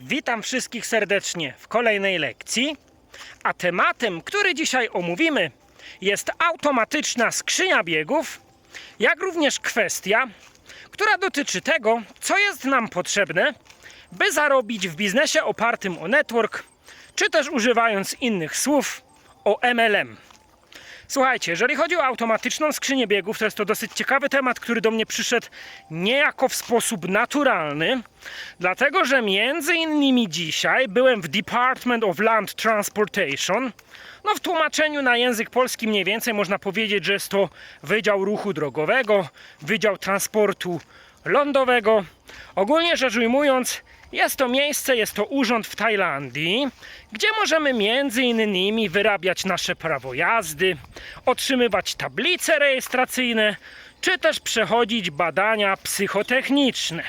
Witam wszystkich serdecznie w kolejnej lekcji. A tematem, który dzisiaj omówimy, jest automatyczna skrzynia biegów, jak również kwestia, która dotyczy tego, co jest nam potrzebne, by zarobić w biznesie opartym o network, czy też używając innych słów o MLM. Słuchajcie, jeżeli chodzi o automatyczną skrzynię biegów, to jest to dosyć ciekawy temat, który do mnie przyszedł niejako w sposób naturalny, dlatego że między innymi dzisiaj byłem w Department of Land Transportation. No w tłumaczeniu na język polski mniej więcej można powiedzieć, że jest to Wydział Ruchu Drogowego, Wydział Transportu Lądowego. Ogólnie rzecz ujmując, jest to miejsce, jest to urząd w Tajlandii, gdzie możemy między innymi wyrabiać nasze prawo jazdy, otrzymywać tablice rejestracyjne, czy też przechodzić badania psychotechniczne.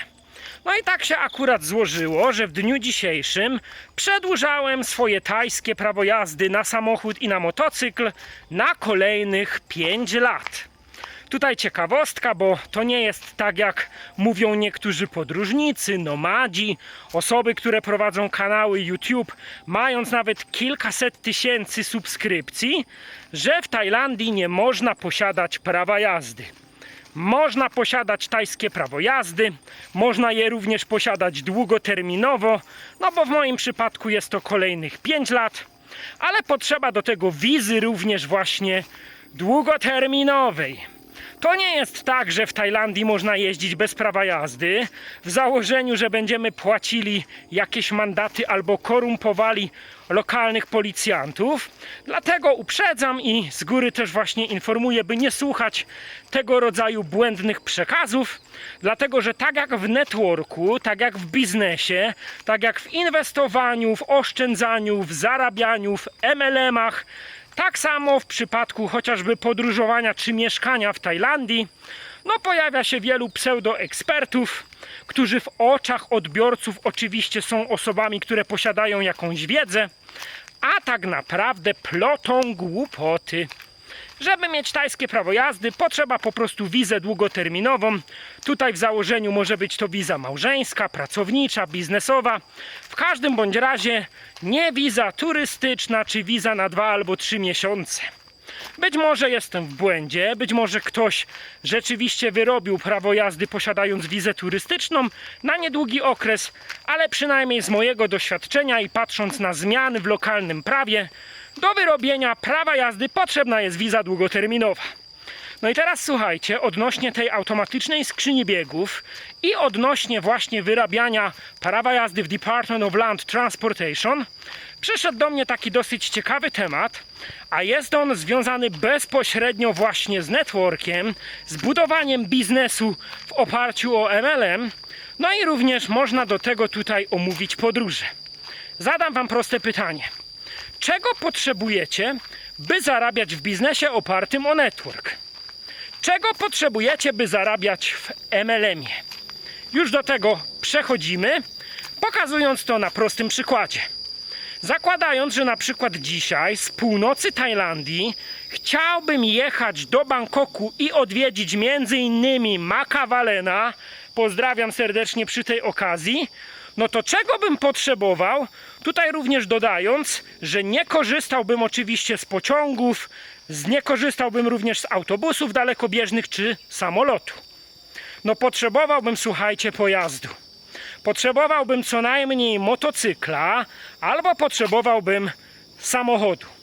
No i tak się akurat złożyło, że w dniu dzisiejszym przedłużałem swoje tajskie prawo jazdy na samochód i na motocykl na kolejnych 5 lat. Tutaj ciekawostka, bo to nie jest tak jak mówią niektórzy podróżnicy, nomadzi, osoby, które prowadzą kanały YouTube, mając nawet kilkaset tysięcy subskrypcji, że w Tajlandii nie można posiadać prawa jazdy. Można posiadać tajskie prawo jazdy, można je również posiadać długoterminowo, no bo w moim przypadku jest to kolejnych 5 lat, ale potrzeba do tego wizy również właśnie długoterminowej. To nie jest tak, że w Tajlandii można jeździć bez prawa jazdy, w założeniu, że będziemy płacili jakieś mandaty albo korumpowali lokalnych policjantów. Dlatego uprzedzam i z góry też właśnie informuję, by nie słuchać tego rodzaju błędnych przekazów, dlatego że tak jak w networku, tak jak w biznesie, tak jak w inwestowaniu, w oszczędzaniu, w zarabianiu, w MLM-ach, tak samo w przypadku chociażby podróżowania czy mieszkania w Tajlandii, no pojawia się wielu pseudoekspertów, którzy w oczach odbiorców oczywiście są osobami, które posiadają jakąś wiedzę, a tak naprawdę plotą głupoty. Żeby mieć tajskie prawo jazdy, potrzeba po prostu wizę długoterminową. Tutaj w założeniu może być to wiza małżeńska, pracownicza, biznesowa. W każdym bądź razie nie wiza turystyczna czy wiza na dwa albo trzy miesiące. Być może jestem w błędzie, być może ktoś rzeczywiście wyrobił prawo jazdy posiadając wizę turystyczną na niedługi okres, ale przynajmniej z mojego doświadczenia i patrząc na zmiany w lokalnym prawie, do wyrobienia prawa jazdy potrzebna jest wiza długoterminowa. No i teraz słuchajcie, odnośnie tej automatycznej skrzyni biegów i odnośnie właśnie wyrabiania prawa jazdy w Department of Land Transportation, przyszedł do mnie taki dosyć ciekawy temat, a jest on związany bezpośrednio właśnie z networkiem, z budowaniem biznesu w oparciu o MLM, no i również można do tego tutaj omówić podróże. Zadam Wam proste pytanie. Czego potrzebujecie, by zarabiać w biznesie opartym o network? Czego potrzebujecie, by zarabiać w MLM-ie? Już do tego przechodzimy, pokazując to na prostym przykładzie. Zakładając, że na przykład dzisiaj z północy Tajlandii chciałbym jechać do Bangkoku i odwiedzić między innymi Makawalena, pozdrawiam serdecznie przy tej okazji, no to czego bym potrzebował? Tutaj również dodając, że nie korzystałbym oczywiście z pociągów, nie korzystałbym również z autobusów dalekobieżnych czy samolotu. No potrzebowałbym, słuchajcie, pojazdu. Potrzebowałbym co najmniej motocykla, albo potrzebowałbym samochodu.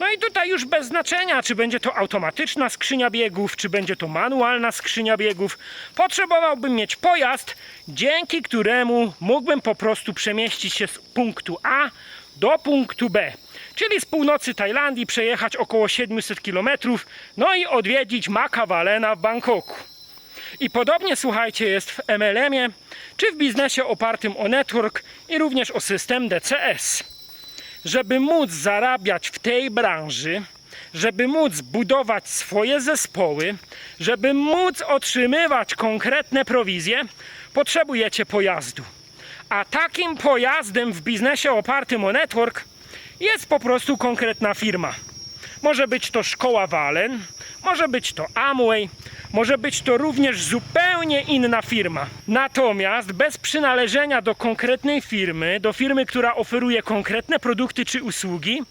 No i tutaj już bez znaczenia, czy będzie to automatyczna skrzynia biegów, czy będzie to manualna skrzynia biegów. Potrzebowałbym mieć pojazd, dzięki któremu mógłbym po prostu przemieścić się z punktu A do punktu B. Czyli z północy Tajlandii przejechać około 700 km, no i odwiedzić Makawalena w Bangkoku. I podobnie słuchajcie jest w MLM-ie, czy w biznesie opartym o network i również o system DCS żeby móc zarabiać w tej branży, żeby móc budować swoje zespoły, żeby móc otrzymywać konkretne prowizje, potrzebujecie pojazdu. A takim pojazdem w biznesie opartym o network jest po prostu konkretna firma. Może być to szkoła Walen, może być to Amway, może być to również zupełnie inna firma. Natomiast bez przynależenia do konkretnej firmy, do firmy, która oferuje konkretne produkty czy usługi,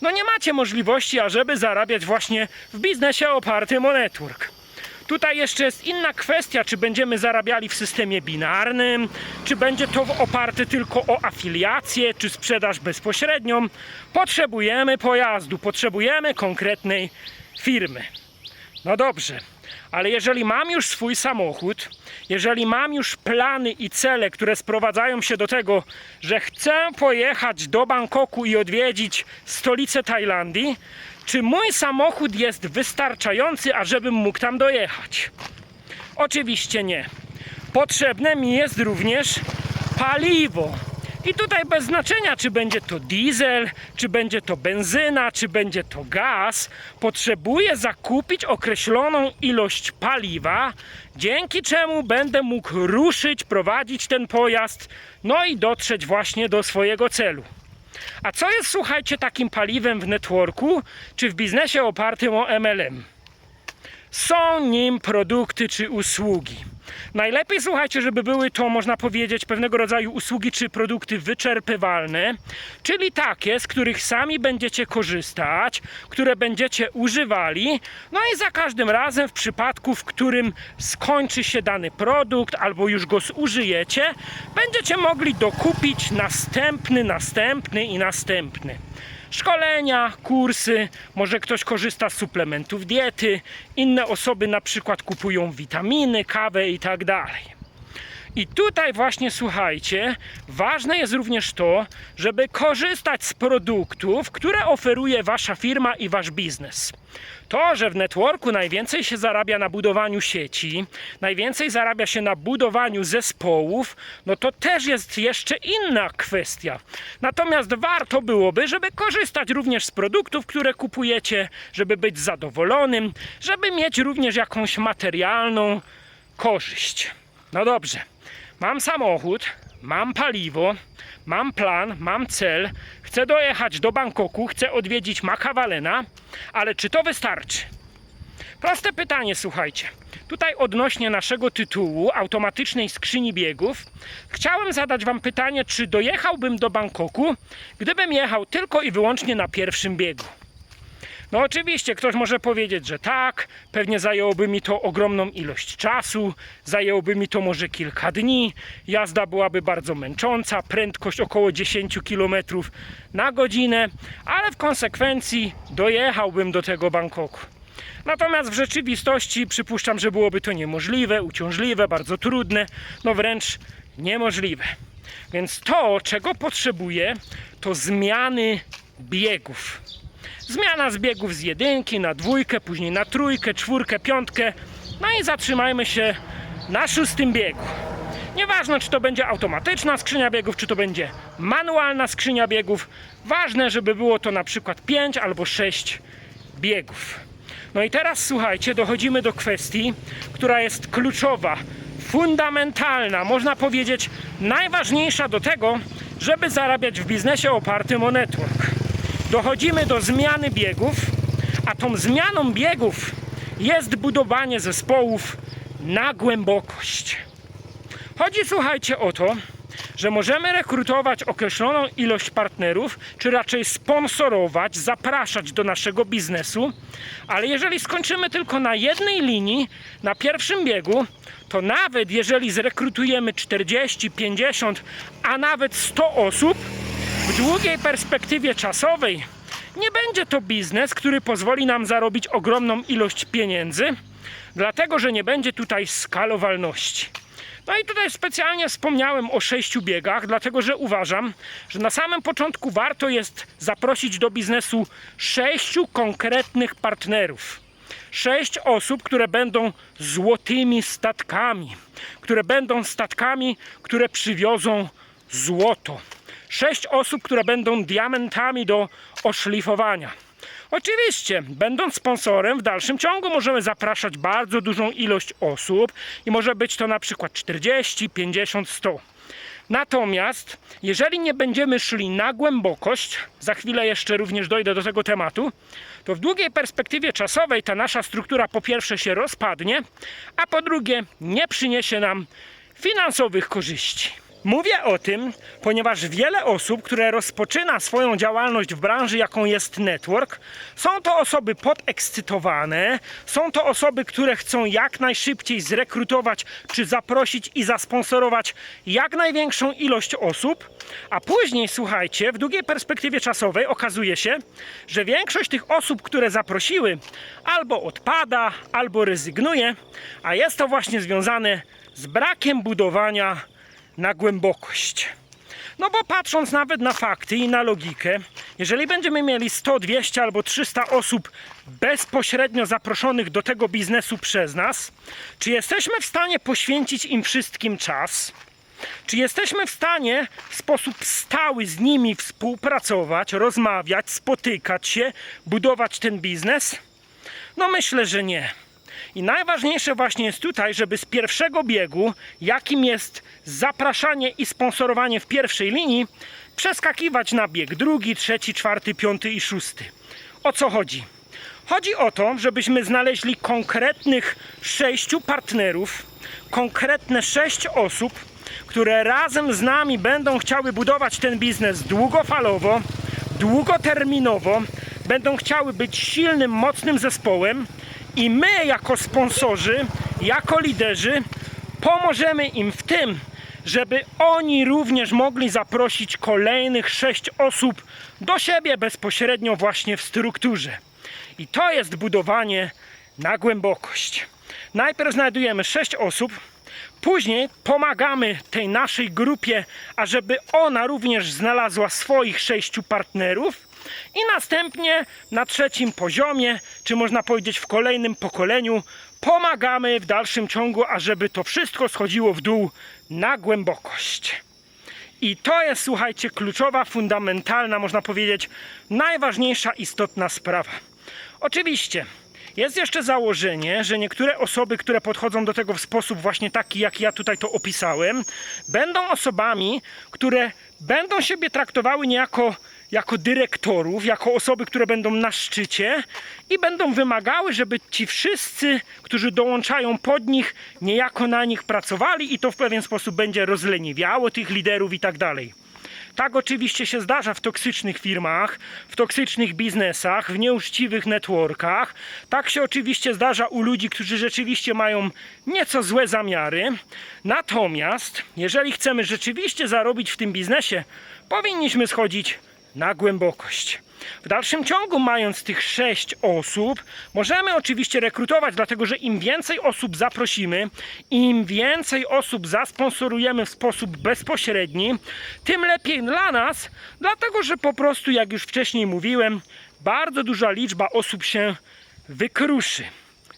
no nie macie możliwości, ażeby zarabiać właśnie w biznesie opartym o network. Tutaj jeszcze jest inna kwestia, czy będziemy zarabiali w systemie binarnym, czy będzie to oparte tylko o afiliację, czy sprzedaż bezpośrednią. Potrzebujemy pojazdu, potrzebujemy konkretnej firmy. No dobrze, ale jeżeli mam już swój samochód, jeżeli mam już plany i cele, które sprowadzają się do tego, że chcę pojechać do Bangkoku i odwiedzić stolicę Tajlandii, czy mój samochód jest wystarczający, ażebym mógł tam dojechać? Oczywiście nie. Potrzebne mi jest również paliwo. I tutaj bez znaczenia, czy będzie to diesel, czy będzie to benzyna, czy będzie to gaz, potrzebuję zakupić określoną ilość paliwa, dzięki czemu będę mógł ruszyć, prowadzić ten pojazd, no i dotrzeć właśnie do swojego celu. A co jest, słuchajcie, takim paliwem w networku, czy w biznesie opartym o MLM? są nim produkty czy usługi. Najlepiej słuchajcie, żeby były to, można powiedzieć, pewnego rodzaju usługi czy produkty wyczerpywalne, czyli takie, z których sami będziecie korzystać, które będziecie używali, no i za każdym razem w przypadku, w którym skończy się dany produkt albo już go zużyjecie, będziecie mogli dokupić następny, następny i następny szkolenia, kursy, może ktoś korzysta z suplementów diety, inne osoby na przykład kupują witaminy, kawę i tak dalej. I tutaj właśnie słuchajcie, ważne jest również to, żeby korzystać z produktów, które oferuje wasza firma i wasz biznes. To, że w networku najwięcej się zarabia na budowaniu sieci, najwięcej zarabia się na budowaniu zespołów, no to też jest jeszcze inna kwestia. Natomiast warto byłoby, żeby korzystać również z produktów, które kupujecie, żeby być zadowolonym, żeby mieć również jakąś materialną korzyść. No dobrze, mam samochód, mam paliwo, mam plan, mam cel, chcę dojechać do Bangkoku, chcę odwiedzić Makawalena, ale czy to wystarczy? Proste pytanie, słuchajcie. Tutaj odnośnie naszego tytułu, automatycznej skrzyni biegów, chciałem zadać Wam pytanie, czy dojechałbym do Bangkoku, gdybym jechał tylko i wyłącznie na pierwszym biegu. No oczywiście ktoś może powiedzieć, że tak, pewnie zajęłoby mi to ogromną ilość czasu, zajęłoby mi to może kilka dni, jazda byłaby bardzo męcząca, prędkość około 10 km na godzinę, ale w konsekwencji dojechałbym do tego Bangkoku. Natomiast w rzeczywistości przypuszczam, że byłoby to niemożliwe, uciążliwe, bardzo trudne, no wręcz niemożliwe. Więc to, czego potrzebuję, to zmiany biegów. Zmiana z biegów z jedynki na dwójkę, później na trójkę, czwórkę, piątkę. No i zatrzymajmy się na szóstym biegu. Nieważne, czy to będzie automatyczna skrzynia biegów, czy to będzie manualna skrzynia biegów. Ważne, żeby było to na przykład 5 albo 6 biegów. No i teraz słuchajcie, dochodzimy do kwestii, która jest kluczowa, fundamentalna, można powiedzieć najważniejsza do tego, żeby zarabiać w biznesie opartym o network dochodzimy do zmiany biegów, a tą zmianą biegów jest budowanie zespołów na głębokość. Chodzi, słuchajcie, o to, że możemy rekrutować określoną ilość partnerów, czy raczej sponsorować, zapraszać do naszego biznesu, ale jeżeli skończymy tylko na jednej linii, na pierwszym biegu, to nawet jeżeli zrekrutujemy 40, 50, a nawet 100 osób, w długiej perspektywie czasowej nie będzie to biznes, który pozwoli nam zarobić ogromną ilość pieniędzy, dlatego że nie będzie tutaj skalowalności. No i tutaj specjalnie wspomniałem o sześciu biegach, dlatego że uważam, że na samym początku warto jest zaprosić do biznesu sześciu konkretnych partnerów. Sześć osób, które będą złotymi statkami, które będą statkami, które przywiozą złoto sześć osób, które będą diamentami do oszlifowania. Oczywiście, będąc sponsorem, w dalszym ciągu możemy zapraszać bardzo dużą ilość osób i może być to na przykład 40, 50, 100. Natomiast jeżeli nie będziemy szli na głębokość, za chwilę jeszcze również dojdę do tego tematu, to w długiej perspektywie czasowej ta nasza struktura po pierwsze się rozpadnie, a po drugie nie przyniesie nam finansowych korzyści. Mówię o tym, ponieważ wiele osób, które rozpoczyna swoją działalność w branży, jaką jest network, są to osoby podekscytowane, są to osoby, które chcą jak najszybciej zrekrutować czy zaprosić i zasponsorować jak największą ilość osób, a później, słuchajcie, w długiej perspektywie czasowej okazuje się, że większość tych osób, które zaprosiły, albo odpada, albo rezygnuje, a jest to właśnie związane z brakiem budowania na głębokość. No bo patrząc nawet na fakty i na logikę, jeżeli będziemy mieli 100, 200 albo 300 osób bezpośrednio zaproszonych do tego biznesu przez nas, czy jesteśmy w stanie poświęcić im wszystkim czas? Czy jesteśmy w stanie w sposób stały z nimi współpracować, rozmawiać, spotykać się, budować ten biznes? No myślę, że nie. I najważniejsze właśnie jest tutaj, żeby z pierwszego biegu, jakim jest zapraszanie i sponsorowanie w pierwszej linii, przeskakiwać na bieg drugi, trzeci, czwarty, piąty i szósty. O co chodzi? Chodzi o to, żebyśmy znaleźli konkretnych sześciu partnerów, konkretne sześć osób, które razem z nami będą chciały budować ten biznes długofalowo, długoterminowo, będą chciały być silnym, mocnym zespołem i my, jako sponsorzy, jako liderzy, pomożemy im w tym, żeby oni również mogli zaprosić kolejnych sześć osób do siebie bezpośrednio właśnie w strukturze. I to jest budowanie na głębokość. Najpierw znajdujemy sześć osób, Później pomagamy tej naszej grupie, ażeby ona również znalazła swoich sześciu partnerów. I następnie na trzecim poziomie, czy można powiedzieć w kolejnym pokoleniu, pomagamy w dalszym ciągu, ażeby to wszystko schodziło w dół na głębokość. I to jest, słuchajcie, kluczowa, fundamentalna, można powiedzieć, najważniejsza, istotna sprawa. Oczywiście, jest jeszcze założenie, że niektóre osoby, które podchodzą do tego w sposób właśnie taki, jak ja tutaj to opisałem, będą osobami, które będą siebie traktowały niejako jako dyrektorów, jako osoby, które będą na szczycie i będą wymagały, żeby ci wszyscy, którzy dołączają pod nich, niejako na nich pracowali i to w pewien sposób będzie rozleniwiało tych liderów i tak dalej. Tak oczywiście się zdarza w toksycznych firmach, w toksycznych biznesach, w nieuczciwych networkach. Tak się oczywiście zdarza u ludzi, którzy rzeczywiście mają nieco złe zamiary. Natomiast, jeżeli chcemy rzeczywiście zarobić w tym biznesie, powinniśmy schodzić na głębokość. W dalszym ciągu, mając tych sześć osób, możemy oczywiście rekrutować, dlatego że im więcej osób zaprosimy, im więcej osób zasponsorujemy w sposób bezpośredni, tym lepiej dla nas, dlatego że po prostu, jak już wcześniej mówiłem, bardzo duża liczba osób się wykruszy.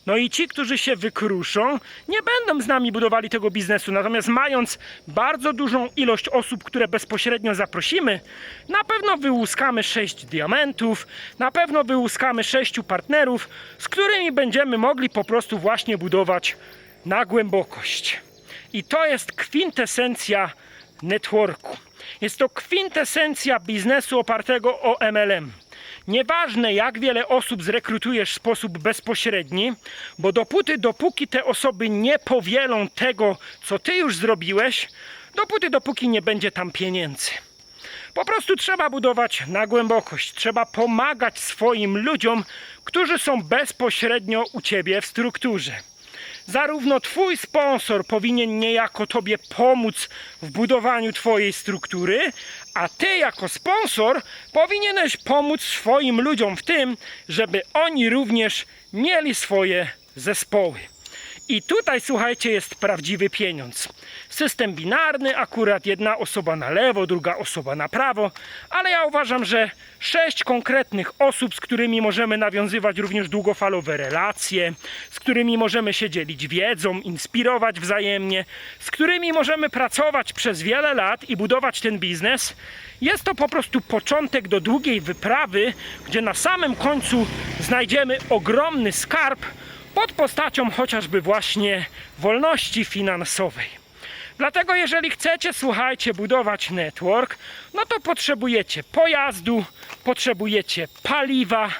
No i ci, którzy się wykruszą, nie będą z nami budowali tego biznesu. Natomiast mając bardzo dużą ilość osób, które bezpośrednio zaprosimy, na pewno wyłuskamy sześć diamentów, na pewno wyłuskamy sześciu partnerów, z którymi będziemy mogli po prostu właśnie budować na głębokość. I to jest kwintesencja networku. Jest to kwintesencja biznesu opartego o MLM. Nieważne jak wiele osób zrekrutujesz w sposób bezpośredni, bo dopóty, dopóki te osoby nie powielą tego, co ty już zrobiłeś, dopóty, dopóki nie będzie tam pieniędzy. Po prostu trzeba budować na głębokość. Trzeba pomagać swoim ludziom, którzy są bezpośrednio u ciebie w strukturze. Zarówno twój sponsor powinien niejako tobie pomóc w budowaniu twojej struktury, a ty jako sponsor powinieneś pomóc swoim ludziom w tym, żeby oni również mieli swoje zespoły. I tutaj, słuchajcie, jest prawdziwy pieniądz. System binarny, akurat jedna osoba na lewo, druga osoba na prawo, ale ja uważam, że sześć konkretnych osób, z którymi możemy nawiązywać również długofalowe relacje, z którymi możemy się dzielić wiedzą, inspirować wzajemnie, z którymi możemy pracować przez wiele lat i budować ten biznes, jest to po prostu początek do długiej wyprawy, gdzie na samym końcu znajdziemy ogromny skarb, pod postacią chociażby właśnie wolności finansowej. Dlatego jeżeli chcecie, słuchajcie, budować network, no to potrzebujecie pojazdu, potrzebujecie paliwa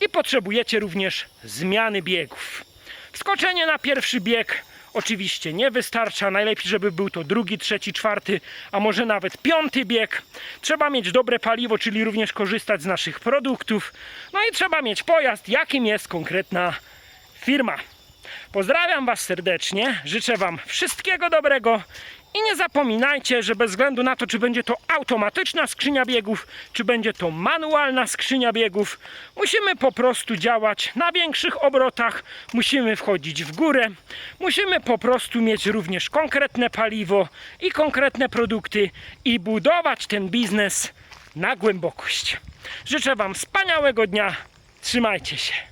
i potrzebujecie również zmiany biegów. Wskoczenie na pierwszy bieg oczywiście nie wystarcza. Najlepiej, żeby był to drugi, trzeci, czwarty, a może nawet piąty bieg. Trzeba mieć dobre paliwo, czyli również korzystać z naszych produktów. No i trzeba mieć pojazd, jakim jest konkretna firma. Pozdrawiam Was serdecznie, życzę Wam wszystkiego dobrego i nie zapominajcie, że bez względu na to, czy będzie to automatyczna skrzynia biegów, czy będzie to manualna skrzynia biegów, musimy po prostu działać na większych obrotach, musimy wchodzić w górę, musimy po prostu mieć również konkretne paliwo i konkretne produkty i budować ten biznes na głębokość. Życzę Wam wspaniałego dnia, trzymajcie się.